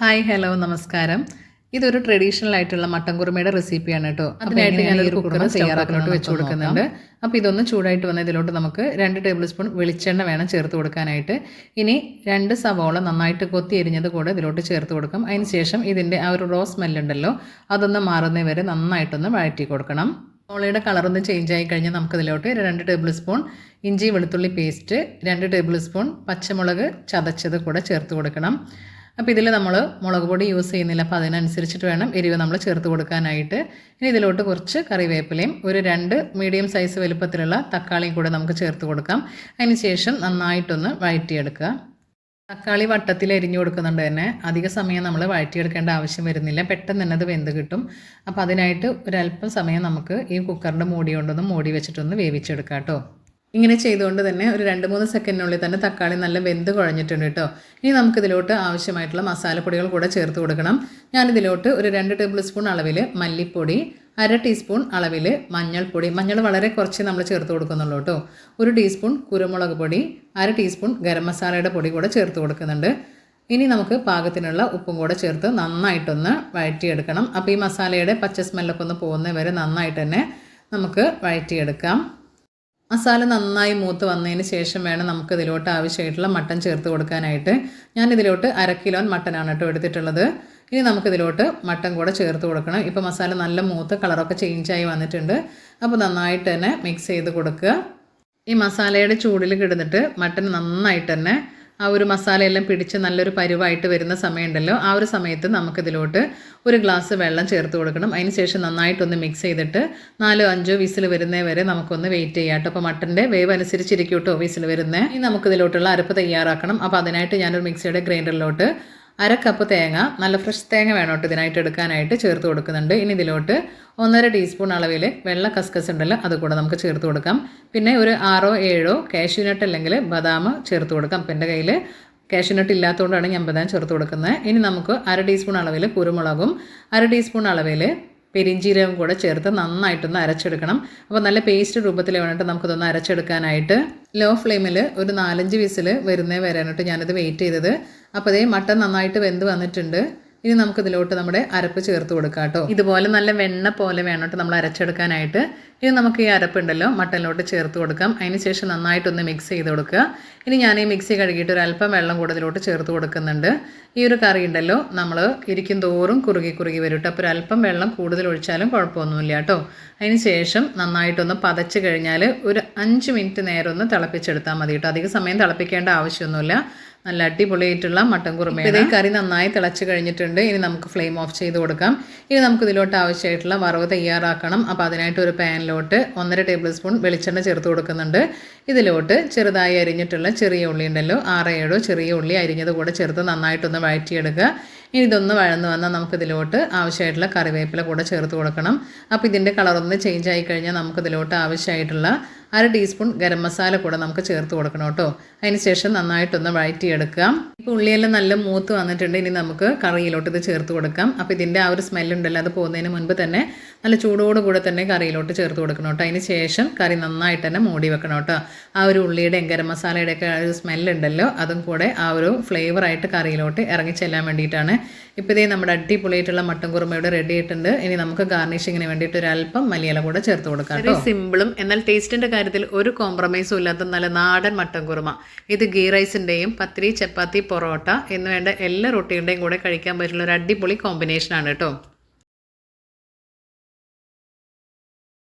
Hi hello നമസ്കാരം. ഇതൊരു traditional ആയിട്ടുള്ള മട്ടൻ കുറുമയുടെ റെസിപ്പിയാണ് കേട്ടോ. അതിനായിട്ട് ഞാൻ ഒരു കുക്കർ തയ്യാറാക്കലോട്ട് വെച്ച് കൊടുക്കുന്നുണ്ട് അപ്പോൾ ഇതൊന്ന് ചൂടായിട്ട് വന്ന ഇതിലോട്ട് നമുക്ക് രണ്ട് ടേബിൾ സ്പൂൺ വെളിച്ചെണ്ണ വേണം ചേർത്ത് കൊടുക്കാനായിട്ട്. ഇനി രണ്ട് സവോള നന്നായിട്ട് കൊത്തി എരിഞ്ഞത് കൂടെ ഇതിലോട്ട് ചേർത്ത് കൊടുക്കാം. അതിന് ശേഷം ഇതിന്റെ ആ ഒരു റോസ് സ്മെല്ലുണ്ടല്ലോ അതൊന്ന് മാറുന്നവരെ വരെ നന്നായിട്ടൊന്ന് വഴറ്റി കൊടുക്കണം. സവോളയുടെ കളറൊന്ന് ചേഞ്ച് ആയി കഴിഞ്ഞാൽ നമുക്കിതിലോട്ട് രണ്ട് ടേബിൾ സ്പൂൺ ഇഞ്ചി വെളുത്തുള്ളി പേസ്റ്റ് രണ്ട് ടേബിൾ സ്പൂൺ പച്ചമുളക് ചതച്ചത് കൂടെ ചേർത്ത് കൊടുക്കണം. അപ്പോൾ ഇതിൽ നമ്മൾ മുളക് പൊടി യൂസ് ചെയ്യുന്നില്ല. അപ്പോൾ അതിനനുസരിച്ചിട്ട് വേണം എരിവ് നമ്മൾ ചേർത്ത് കൊടുക്കാനായിട്ട്. ഇനി ഇതിലോട്ട് കുറച്ച് കറിവേപ്പിലയും ഒരു രണ്ട് മീഡിയം സൈസ് വലുപ്പത്തിലുള്ള തക്കാളിയും കൂടെ നമുക്ക് ചേർത്ത് കൊടുക്കാം. അതിന് ശേഷം നന്നായിട്ടൊന്ന് വഴറ്റിയെടുക്കുക. തക്കാളി വട്ടത്തിൽ എരിഞ്ഞു കൊടുക്കുന്നുണ്ട് തന്നെ. അധിക സമയം നമ്മൾ വഴറ്റിയെടുക്കേണ്ട ആവശ്യം വരുന്നില്ല. പെട്ടെന്ന് തന്നെ അത് വെന്ത് കിട്ടും. അപ്പോൾ അതിനായിട്ട് ഒരല്പം സമയം നമുക്ക് ഈ കുക്കറിന്റെ മൂടി കൊണ്ടൊന്ന് മൂടി വെച്ചിട്ടൊന്ന് വേവിച്ചെടുക്കാം കേട്ടോ. ഇങ്ങനെ ചെയ്തുകൊണ്ട് തന്നെ ഒരു രണ്ട് മൂന്ന് സെക്കൻഡിനുള്ളിൽ തന്നെ തക്കാളി നല്ല വെന്ത് കുഴഞ്ഞിട്ടുണ്ട് കേട്ടോ. ഇനി നമുക്കിതിലോട്ട് ആവശ്യമായിട്ടുള്ള മസാലപ്പൊടികൾ കൂടെ ചേർത്ത് കൊടുക്കണം. ഞാനിതിലോട്ട് ഒരു രണ്ട് ടേബിൾ സ്പൂൺ അളവിൽ മല്ലിപ്പൊടി അര ടീസ്പൂൺ അളവിൽ മഞ്ഞൾപ്പൊടി. മഞ്ഞൾ വളരെ കുറച്ച് നമ്മൾ ചേർത്ത് കൊടുക്കുന്നുള്ളൂ കേട്ടോ. ഒരു ടീസ്പൂൺ കുരുമുളക് പൊടി അര ടീസ്പൂൺ ഗരം മസാലയുടെ പൊടി കൂടെ ചേർത്ത് കൊടുക്കുന്നുണ്ട്. ഇനി നമുക്ക് പാകത്തിനുള്ള ഉപ്പും കൂടെ ചേർത്ത് നന്നായിട്ടൊന്ന് വഴറ്റിയെടുക്കണം. അപ്പോൾ ഈ മസാലയുടെ പച്ച സ്മെല്ലൊക്കെ ഒന്ന് പോകുന്നവരെ വരെ നന്നായിട്ട് തന്നെ നമുക്ക് വഴറ്റിയെടുക്കാം. മസാല നന്നായി മൂത്ത് വന്നതിന് ശേഷം വേണം നമുക്ക് ഇതിലോട്ട് ആവശ്യമായിട്ടുള്ള മട്ടൻ ചേർത്ത് കൊടുക്കാനായിട്ട്. ഞാൻ ഇതിലോട്ട് അര കിലോ മട്ടനാണ് കേട്ടോ എടുത്തിട്ടുള്ളത്. ഇനി നമുക്കിതിലോട്ട് മട്ടൻ കൂടെ ചേർത്ത് കൊടുക്കണം. ഇപ്പോൾ മസാല നല്ല മൂത്ത് കളറൊക്കെ ചേഞ്ചായി വന്നിട്ടുണ്ട്. അപ്പോൾ നന്നായിട്ട് തന്നെ മിക്സ് ചെയ്ത് കൊടുക്കുക. ഈ മസാലയുടെ ചൂടിൽ കിടന്നിട്ട് മട്ടൻ നന്നായിട്ട് തന്നെ ആ ഒരു മസാലയെല്ലാം പിടിച്ച് നല്ലൊരു പരുവായിട്ട് വരുന്ന സമയമുണ്ടല്ലോ. ആ ഒരു സമയത്ത് നമുക്കിതിലോട്ട് ഒരു ഗ്ലാസ് വെള്ളം ചേർത്ത് കൊടുക്കണം. അതിന് ശേഷം നന്നായിട്ടൊന്ന് മിക്സ് ചെയ്തിട്ട് നാലോ അഞ്ചോ വിസിൽ വരുന്നേ വരെ നമുക്കൊന്ന് വെയിറ്റ് ചെയ്യാം കേട്ടോ. അപ്പോൾ മട്ടന്റെ വേവ് അനുസരിച്ചിരിക്കും കേട്ടോ വിസിൽ വരുന്നേ. ഇനി നമുക്കിതിലോട്ടുള്ള അരപ്പ് തയ്യാറാക്കണം. അപ്പോൾ അതിനായിട്ട് ഞാനൊരു മിക്സിയുടെ ഗ്രൈൻഡറിലോട്ട് അര കപ്പ് തേങ്ങ നല്ല ഫ്രഷ് തേങ്ങ വേണം കേട്ടോ ഇതിനായിട്ട് എടുക്കാനായിട്ട് ചേർത്ത് കൊടുക്കുന്നുണ്ട്. ഇനി ഇതിലോട്ട് ഒന്നര ടീസ്പൂൺ അളവിൽ വെള്ള കസ്കസ് ഉണ്ടല്ലോ അത് കൂടെ നമുക്ക് ചേർത്ത് കൊടുക്കാം. പിന്നെ ഒരു ആറോ ഏഴോ കാഷ്യൂനട്ട് അല്ലെങ്കിൽ ബദാം ചേർത്ത് കൊടുക്കാം. അപ്പം എന്റെ കയ്യിൽ കാഷ്യൂനട്ട് ഇല്ലാത്തതുകൊണ്ടാണ് ഞാൻ ബദാം ചേർത്ത് കൊടുക്കുന്നത്. ഇനി നമുക്ക് അര ടീസ്പൂൺ അളവിൽ കുരുമുളകും അര ടീസ്പൂൺ അളവിൽ പെരിഞ്ചീരകം കൂടെ ചേർത്ത് നന്നായിട്ടൊന്ന് അരച്ചെടുക്കണം. അപ്പോൾ നല്ല പേസ്റ്റ് രൂപത്തിൽ വേണ്ടിയിട്ട് നമുക്കിതൊന്ന് അരച്ചെടുക്കാനായിട്ട് ലോ ഫ്ലെയിമിൽ ഒരു നാലഞ്ച് വിസിൽ വരുന്നേ വരാനായിട്ട് ഞാനത് വെയിറ്റ് ചെയ്തത്. അപ്പോൾ അതേ മട്ടൻ നന്നായിട്ട് വെന്ത് വന്നിട്ടുണ്ട്. ഇനി നമുക്കിതിലോട്ട് നമ്മുടെ അരപ്പ് ചേർത്ത് കൊടുക്കാം കേട്ടോ. ഇതുപോലെ നല്ല വെണ്ണ പോലെ വേണം നമ്മൾ അരച്ചെടുക്കാനായിട്ട്. ഇനി നമുക്ക് ഈ അരപ്പുണ്ടല്ലോ മട്ടനിലോട്ട് ചേർത്ത് കൊടുക്കാം. അതിന് ശേഷം നന്നായിട്ടൊന്ന് മിക്സ് ചെയ്ത് കൊടുക്കുക. ഇനി ഞാൻ ഈ മിക്സി കഴുകിയിട്ട് ഒരു അല്പം വെള്ളം കൂടെ ഇതിലോട്ട് ചേർത്ത് കൊടുക്കുന്നുണ്ട്. ഈ ഒരു കറി ഉണ്ടല്ലോ നമ്മൾ ഇരിക്കും തോറും കുറുകി കുറുകി വരും കേട്ടോ. അപ്പോൾ ഒരു അല്പം വെള്ളം കൂടുതൽ ഒഴിച്ചാലും കുഴപ്പമൊന്നുമില്ല കേട്ടോ. അതിന് ശേഷം നന്നായിട്ടൊന്ന് പതച്ച് കഴിഞ്ഞാൽ ഒരു അഞ്ച് മിനിറ്റ് നേരം ഒന്ന് തിളപ്പിച്ചെടുത്താൽ മതി കേട്ടോ. അധിക സമയം തിളപ്പിക്കേണ്ട ആവശ്യമൊന്നുമില്ല. നല്ല അടിപൊളിയായിട്ടുള്ള മട്ടൻ കുറുമ ഇതേ കറി നന്നായി തിളച്ച് കഴിഞ്ഞിട്ടുണ്ട്. ഇനി നമുക്ക് ഫ്ലെയിം ഓഫ് ചെയ്ത് കൊടുക്കാം. ഇനി നമുക്ക് ഇതിലോട്ട് ആവശ്യമായിട്ടുള്ള വറവ് തയ്യാറാക്കണം. അപ്പോൾ അതിനായിട്ട് ഒരു പാനിലോട്ട് ഒന്നര ടേബിൾ സ്പൂൺ വെളിച്ചെണ്ണ ചേർത്ത് കൊടുക്കുന്നുണ്ട്. ഇതിലോട്ട് ചെറുതായി അരിഞ്ഞിട്ടുള്ള ചെറിയ ഉള്ളി ഉണ്ടല്ലോ. ആറേഴോ ചെറിയ ഉള്ളി അരിഞ്ഞത് കൂടെ ചേർത്ത് നന്നായിട്ടൊന്ന് വഴറ്റിയെടുക്കുക ഇനി ഇതൊന്ന് വഴന്ന് വന്നാൽ നമുക്കിതിലോട്ട് ആവശ്യമായിട്ടുള്ള കറിവേപ്പില കൂടെ ചേർത്ത് കൊടുക്കണം. അപ്പോൾ ഇതിന്റെ കളറൊന്ന് ചേഞ്ച് ആയി കഴിഞ്ഞാൽ നമുക്കിതിലോട്ട് ആവശ്യമായിട്ടുള്ള അര ടീസ്പൂൺ ഗരം മസാല കൂടെ നമുക്ക് ചേർത്ത് കൊടുക്കണം കേട്ടോ. അതിന് ശേഷം നന്നായിട്ടൊന്ന് വഴറ്റിയെടുക്കുക ഇപ്പോൾ ഉള്ളിയെല്ലാം നല്ല മൂത്ത് വന്നിട്ടുണ്ട്. ഇനി നമുക്ക് കറിയിലോട്ട് ഇത് ചേർത്ത് കൊടുക്കാം. അപ്പോൾ ഇതിന്റെ ആ ഒരു സ്മെല്ലുണ്ടല്ലോ അത് പോകുന്നതിന് മുൻപ് തന്നെ നല്ല ചൂടോടുകൂടെ തന്നെ കറിയിലോട്ട് ചേർത്ത് കൊടുക്കണം കേട്ടോ. അതിന് ശേഷം കറി നന്നായിട്ട് തന്നെ മൂടി വെക്കണം കേട്ടോ. ആ ഒരു ഉള്ളിയുടെയും ഗരം മസാലയുടെ ഒക്കെ ഒരു സ്മെല്ലുണ്ടല്ലോ അതും കൂടെ ആ ഒരു ഫ്ലേവറായിട്ട് കറിയിലോട്ട് ഇറങ്ങി ചെല്ലാൻ വേണ്ടിയിട്ടാണ്. ഇപ്പോൾ ഇതേ നമ്മുടെ അടിപൊളിയായിട്ടുള്ള മട്ടൻ കുറുമയുടെ റെഡി ആയിട്ടുണ്ട്. ഇനി നമുക്ക് ഗാർണിഷിങ്ങിന് വേണ്ടിയിട്ട് ഒരു അല്പം മല്ലിയില കൂടെ ചേർത്ത് കൊടുക്കാം സിമ്പിളും എന്നാൽ ടേസ്റ്റിന്റെ കാര്യത്തിൽ ഒരു കോംപ്രമൈസും ഇല്ലാത്ത നല്ല നാടൻ മട്ടൻ കുറുമ. ഇത് ഗീ റൈസിന്റെയും പത്തിരി ചപ്പാത്തി പൊറോട്ട എന്നുവേണ്ട എല്ലാ റൊട്ടികളുടെയും കൂടെ കഴിക്കാൻ പറ്റുന്ന ഒരു അടിപൊളി കോമ്പിനേഷനാണ് കേട്ടോ.